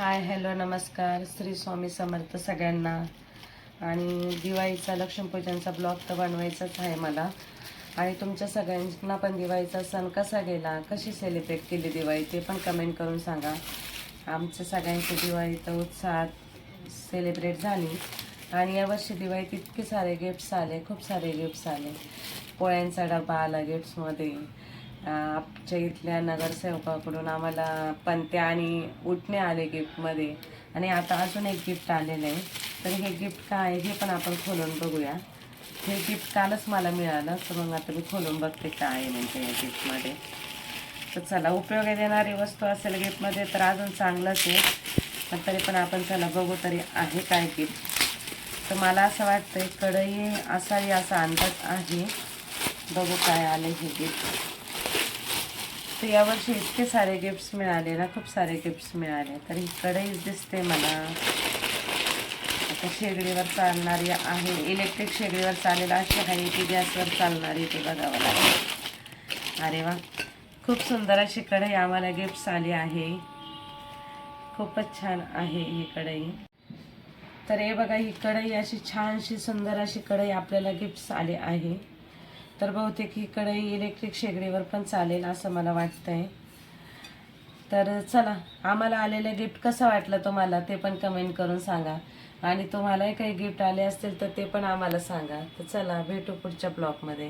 Hi hello नमस्कार. श्री स्वामी समर्थ सगळ्यांना. आणि दिवाळीचा लक्ष्मीपूजनचा ब्लॉग तर बनवायचाच आहे मला. आणि तुमच्या सगळ्यांना पण दिवाळीचा सण कसा गेला? कशी सेलिब्रेट केली दिवाळी? ते पण कमेंट करून सांगा. आमच्या सगळ्यांची दिवाळी तर उत्साहात सेलिब्रेट झाली. आणि यावर्षी दिवाळीत इतके सारे गिफ्ट्स आले खूप सारे गिफ्ट्स आले. पोळ्यांचा डबा आला गिफ्ट्समध्ये आमच्या इथल्या नगरसेवकाकडून आम्हाला पंत्या आणि उठणे आले गिफ्टमध्ये. आणि आता अजून एक गिफ्ट आलेलं आहे. तर हे गिफ्ट काय आहे हे पण आपण खोलून बघूया. हे गिफ्ट कालच मला मिळालं तर मग आता मी खोलून बघते काय आहे म्हणजे या गिफ्टमध्ये तर चला उपयोगी देणारी वस्तू असेल गिफ्टमध्ये तर अजून चांगलंच आहे. पण तरी पण आपण चला बघू तरी आहे काय गिफ्ट तर मला असं वाटतं कढई असावी असा अंदाज आहे. बघू काय आलं हे गिफ्ट तर यावर्षी इतके सारे गिफ्ट्स मिळाले ना खूप सारे गिफ्ट्स मिळाले. तर ही कढईच दिसते मला. आता शेगडीवर चालणारी आहे इलेक्ट्रिक शेगडीवर चालेल अशी आहे की गॅसवर चालणारी ते बघावं लागेल. अरे वा खूप सुंदर अशी कढई आम्हाला गिफ्ट्स आली आहे. खूपच छान आहे ही कढई तर हे बघा ही कढई अशी छानशी सुंदर अशी कढई आपल्याला गिफ्ट्स आली आहे. तर बहुतेक ही कढई इलेक्ट्रिक शेगडीवर पण चालेल असं मला वाटतंय. तर चला आम्हाला आलेलं गिफ्ट कसं वाटलं तुम्हाला ते पण कमेंट करून सांगा. आणि तुम्हालाही काही गिफ्ट आले असतील तर ते पण आम्हाला सांगा. तर चला भेटू पुढच्या ब्लॉगमध्ये